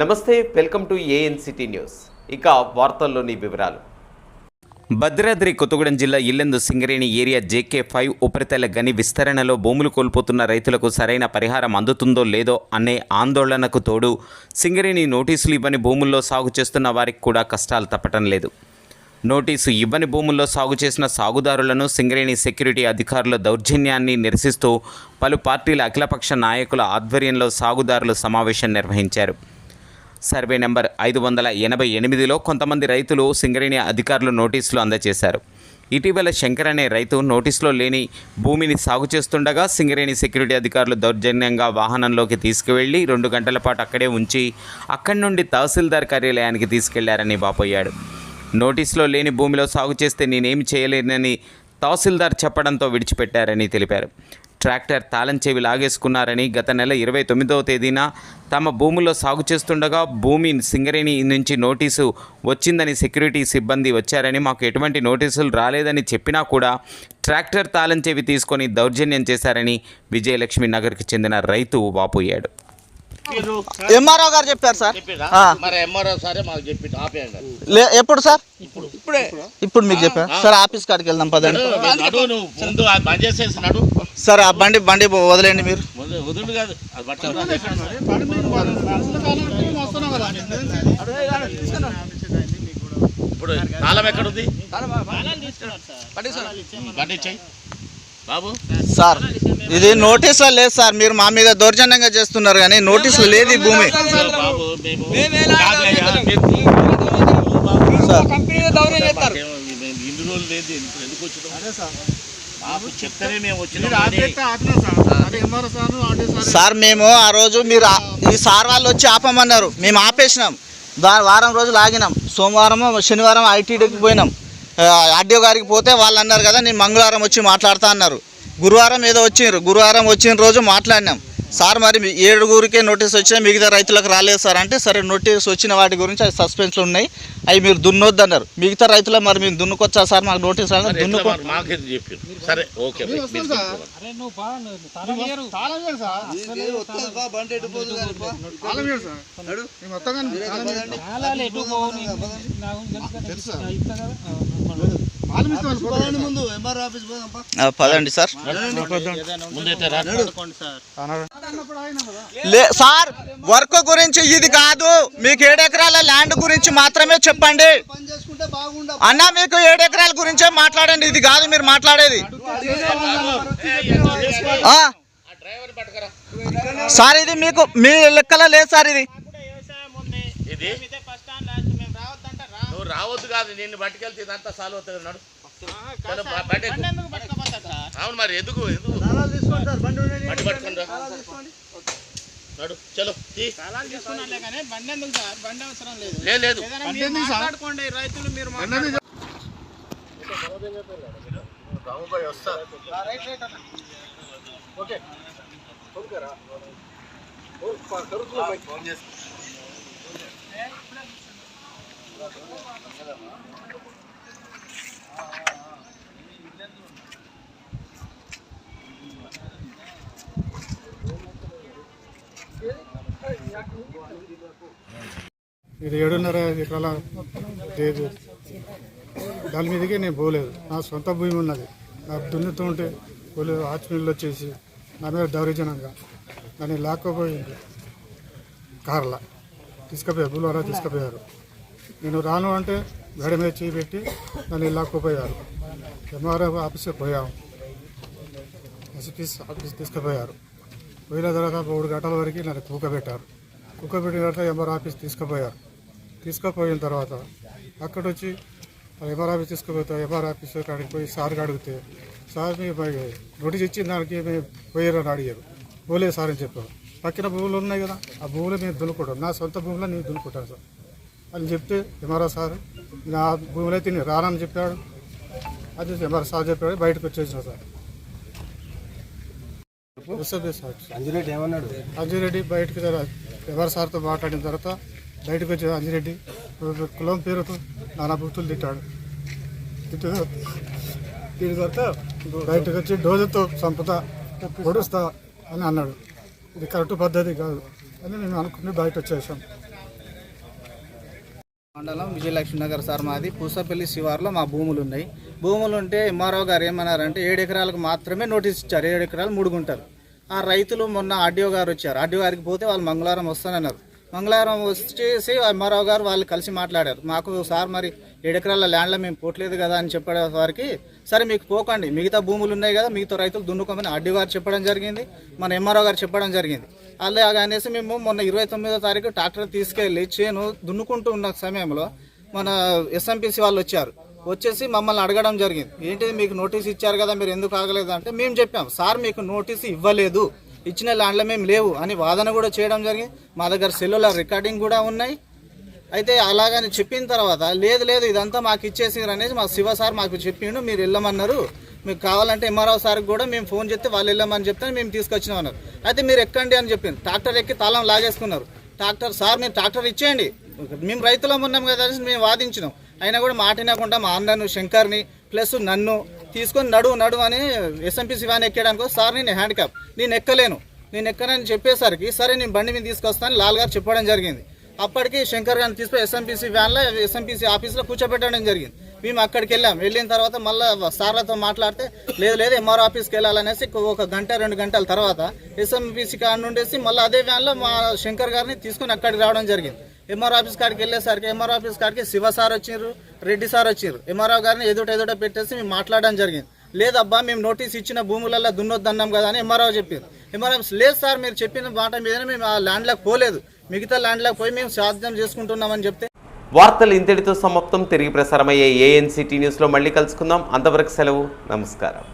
నమస్తే welcome to ANCT news. ఇక వార్తల్లోని వివరాలు. భద్రాద్రి కొత్తగూడెం జిల్లా Yellandu Singareni area J K five ఉపరితల గని విస్తరణలో భూములు కోల్పోతున్న రైతులకు సరైన పరిహారం అందుతుందో లేదో అనే ఆందోళనకు తోడు సింగరేణి నోటీసులు ఇవ్వని భూముల్లో సాగు చేస్తున్న వారికి కూడా కష్టాలు తప్పటం లేదు. నోటీసు ఇవ్వని భూముల్లో సాగు చేసిన సాగుదారులను సింగరేణి సెక్యూరిటీ అధికారుల దౌర్జన్యాన్ని నిరసిస్తూ పలు పార్టీల అఖిలపక్ష నాయకుల ఆధ్వర్యంలో సాగుదారులు సమావేశం నిర్వహించారు. సర్వే నెంబర్ ఐదు వందల ఎనభై ఎనిమిదిలో కొంతమంది రైతులు సింగరేణి అధికారులు నోటీసులు అందజేశారు. ఇటీవల శంకర్ అనే రైతు నోటీసులో లేని భూమిని సాగు చేస్తుండగా సింగరేణి సెక్యూరిటీ అధికారులు దౌర్జన్యంగా వాహనంలోకి తీసుకువెళ్ళి రెండు గంటల పాటు అక్కడే ఉంచి అక్కడి నుండి తహసీల్దార్ కార్యాలయానికి తీసుకెళ్ళారని వాపోయాడు. నోటీసులో లేని భూమిలో సాగు చేస్తే నేనేమి చేయలేనని తహసీల్దార్ చెప్పడంతో విడిచిపెట్టారని తెలిపారు. ట్రాక్టర్ తాళం చెవి లాగేసుకున్నారని గత నెల ఇరవై తొమ్మిదవ తేదీన తమ భూముల్లో సాగు చేస్తుండగా భూమి సింగరేణి నుంచి నోటీసు వచ్చిందని సెక్యూరిటీ సిబ్బంది వచ్చారని మాకు ఎటువంటి నోటీసులు రాలేదని చెప్పినా కూడా ట్రాక్టర్ తాళం చెవి తీసుకొని దౌర్జన్యం చేశారని విజయలక్ష్మి నగర్కి చెందిన రైతు వాపోయాడు. ఎంఆర్ఓ గారు చెప్పారు సార్. మరి ఎంఆర్ఓ సరే మాకు చెప్పి ఆపేయండి. ఎప్పుడు సార్? ఇప్పుడే. ఇప్పుడు. మీకు చెప్పారు సార్ ఆఫీస్ కాడికి వెళ్దాం పదండి. సార్ ఆ బండి బండి వదిలేండి మీరు? ముందు వదులు కాదు. ఇప్పుడు తాళం ఎక్కడుంది? బండి ఇచ్చేయి. బాబు? సార్ ఇది నోటీసులో లేదు సార్. మీరు మా మీద దౌర్జన్యంగా చేస్తున్నారు కానీ నోటీసులు లేదు ఈ భూమి. బాబు మేము కాదయ్యా, మేము- సార్. మేము ఇన్ని రోజులు లేదు ఇప్పుడు ఎందుకు వచ్చినాం? మాకు చెప్తేనే మేము వచ్చినాం కానీ సార్. మేము ఆ రోజు మీరు ఆ- ఈ సార్ వాళ్ళు వచ్చి ఆపమన్నారు. మేము ఆపేసినాం. దా వారం రోజులు ఆగినాం. సోమవారం శనివారం ఐటీడీకి పోయినాం. ఆర్డీఓ గారికి పోతే వాళ్ళు అన్నారు కదా నేను మంగళవారం వచ్చి మాట్లాడతా అన్నారు. గురువారం ఏదో వచ్చిండ్రు. గురువారం వచ్చిన రోజు మాట్లాడినాం. సార్ మరి మీ ఏడుగురికే నోటీస్ వచ్చినా మిగతా రైతులకు రాలేదు సార్ అంటే సరే నోటీస్ వచ్చిన వాటి గురించి అది సస్పెన్స్లో ఉన్నాయి. అవి మీరు దున్నొద్దు అన్నారు మిగతా రైతులకు మరి మేము దున్నుకొచ్చా సార్? మాకు నోటీస్ రాలేదు. దున్నుకో సరే ఓకే పదండి సార్. ముందైతే రా. లే సార్ వర్క్ గురించి ఇది కాదు. మీకు ఏడు ఎకరాల ల్యాండ్ గురించి మాత్రమే చెప్పండి. అన్న మీకు ఏడు ఎకరాల గురించే మాట్లాడండి. ఇది కాదు మీరు మాట్లాడేది. సార్ ఇది మీకు మీ లెక్కలో లేదు సార్ ఇది. రావద్దు కాదు నిన్ను పట్టుకెళ్తే ఇదంతా సాల్వ్ అవుతుంది నడు. అవును మరి ఎందుకు ఎందుకు? బండి పట్టుకొని. నడు చలో. లేదు. లేదు ఇది ఏడున్నర ఎకరాల లేదు. దాని మీదకే నేను పోలేదు. నా సొంత భూమి ఉన్నది. నా దున్నుతూ ఉంటే పోలేదు ఆచమీళ్ళు వచ్చేసి నా మీద దౌర్జనంగా దాన్ని లాక్కపోయింది కార్ల తీసుకుపోయారు బుల్వారా తీసుకుపోయారు. నేను రాను అంటే గడి మీద చేయి పెట్టి నన్ను లాక్కపోయారు ఎంఆర్ఎఫ్ ఆఫీస్కి పోయాము. ఎస్పీ ఆఫీస్ తీసుకుపోయారు. పోయిన తర్వాత మూడు గంటల వరకు నన్ను కూకబెట్టారు. కూకబెట్టిన తర్వాత ఎంఆర్ ఆఫీస్ తీసుకుపోయారు. తీసుకుపోయిన తర్వాత అక్కడ వచ్చి ఎంఆర్ ఆఫీస్ తీసుకుపోతే ఎంఆర్ ఆఫీస్ కాడికి పోయి సార్కి అడిగితే సార్ మీ నోటీస్ ఇచ్చిన దానికి మేము పోయారని అడిగారు. పోలేదు సార్ అని చెప్పారు. పక్కన భూములు ఉన్నాయి కదా ఆ భూములు మేము దున్నుకుంటాం. నా సొంత భూములు నేను దున్నుకుంటాను సార్. అని చెప్తే ఎంఆర్ఓ సార్ నా భూములు అయితే నేను రానని చెప్పాడు. అది ఎంఆర్ సార్ చెప్పాడు బయటకు వచ్చేసిన సార్. అంజిరెడ్డి ఏమన్నాడు? అంజిరెడ్డి బయటకు ఎవరి సార్తో మాట్లాడిన తర్వాత బయటకు వచ్చి అంజిరెడ్డి. కులం పేరుతో నానా బుద్ధులు తిట్టాడు. ఇటు కొడితే బయటకు వచ్చి డోజుతో చంపుతా పొడుస్తా అని అన్నాడు. ఇది కరెక్ట్ పద్ధతి కాదు అని మేము అనుకుని బయట వచ్చేసాం. మండలం విజయలక్ష్మి నగర్ సార్ మాది. పూసపల్లి శివార్లో మా భూములు ఉన్నాయి భూములు ఉంటే ఎంఆర్ఓ గారు ఏమన్నారంటే ఏడు ఎకరాలకు మాత్రమే నోటీస్ ఇచ్చారు. ఏడు ఎకరాలు మూడు గుంటలు ఆ రైతులు మొన్న ఆర్డీఓ గారు వచ్చారు. ఆర్డీఓ గారికి పోతే వాళ్ళు మంగళవారం వస్తానన్నారు. మంగళవారం వచ్చేసి ఎంఆర్ఓ గారు వాళ్ళు కలిసి మాట్లాడారు. మాకు సార్ మరి ఏడు ఎకరాల ల్యాండ్లో మేము పోట్లేదు కదా అని చెప్పే వారికి సరే మీకు పోకండి మిగతా భూములు ఉన్నాయి కదా మిగతా రైతులు దున్నుకోమని ఆర్డీఓ గారు చెప్పడం జరిగింది మన ఎంఆర్ఓ గారు చెప్పడం జరిగింది. అలాగే అనేసి మేము మొన్న ఇరవై తొమ్మిదో తారీఖు ట్రాక్టర్ తీసుకెళ్ళి చేను దున్నుకుంటూ ఉన్న సమయంలో మన ఎస్ఎంపీసీ వాళ్ళు వచ్చారు. వచ్చేసి మమ్మల్ని అడగడం జరిగింది ఏంటిది మీకు నోటీస్ ఇచ్చారు కదా మీరు ఎందుకు ఆగలేదు అంటే మేము చెప్పాం సార్ మీకు నోటీస్ ఇవ్వలేదు ఇచ్చిన ల్యాండ్లో మేము లేవు అని వాదన కూడా చేయడం జరిగింది. మా దగ్గర సెల్లుల రికార్డింగ్ కూడా ఉన్నాయి. అయితే అలాగని చెప్పిన తర్వాత లేదు లేదు ఇదంతా మాకు ఇచ్చేసారు అనేసి మా శివ సార్ మాకు చెప్పిండు మీరు వెళ్ళమన్నారు. మీకు కావాలంటే ఎంఆర్ఓ సార్కి కూడా మేము ఫోన్ చేస్తే వాళ్ళు వెళ్ళమని చెప్తే మేము తీసుకొచ్చినాం అన్నారు. అయితే మీరు ఎక్కండి అని చెప్పింది ట్రాక్టర్ ఎక్కి తాళం లాగేసుకున్నారు. ట్రాక్టర్ సార్ మీరు ట్రాక్టర్ ఇచ్చేయండి. మేము రైతులం ఉన్నాం కదా అనేసి మేము వాదించినాం. అయినా కూడా మాటినకుండా మా అన్నను శంకర్ని ప్లస్ నన్ను తీసుకొని నడువు నడువు అని ఎస్ఎంపీ శివాని ఎక్కడానికి సార్ నేను హ్యాండిక్యాప్. నేను ఎక్కలేను. నేను ఎక్కనని చెప్పేసరికి సరే నేను బండి మీద తీసుకొస్తాను లాల్ గారు చెప్పడం జరిగింది. అప్పటికి శంకర్ గారిని తీసుకుని ఎస్ఎంపీసీ వ్యాన్లో ఎస్ఎంపీసీ ఆఫీస్లో కూర్చోబెట్టడం జరిగింది. మేము అక్కడికి వెళ్ళాం. వెళ్ళిన తర్వాత మళ్ళీ సార్లతో మాట్లాడితే లేదు లేదు ఎంఆర్ ఆఫీస్కి వెళ్ళాలనేసి ఒక గంట రెండు గంటల తర్వాత ఎస్ఎంపీసీ కాడ నుండేసి మళ్ళీ అదే వ్యాన్లో మా శంకర్ గారిని తీసుకుని అక్కడికి రావడం జరిగింది. ఎంఆర్ ఆఫీస్ కాడికి వెళ్ళేసరికి ఎంఆర్ ఆఫీస్ కాడికి శివ సార్ వచ్చిర్రు రెడ్డి సార్ వచ్చిర్రు. ఎంఆర్ఓ గారిని ఎదుట ఎదుట పెట్టేసి మేము మాట్లాడడం జరిగింది. లేదబ్బా మేము నోటీస్ ఇచ్చిన భూములలో దున్నొద్దన్నాం కదా అని ఎంఆర్ఓ చెప్పారు. ఎంఆర్ఓ లేదు సార్ మీరు చెప్పిన మాట మీదనే మేము ఆ ల్యాండ్లోకి పోలేదు. మిగతా ల్యాండ్లకు పోయి మేము సాధ్యం చేసుకుంటున్నామని చెప్తే? వార్తలు ఇంతటితో సమాప్తం. తిరిగి ప్రసారమయ్యే ఏఎన్సిటీ న్యూస్లో మళ్ళీ కలుసుకుందాం. అంతవరకు సెలవు. నమస్కారం.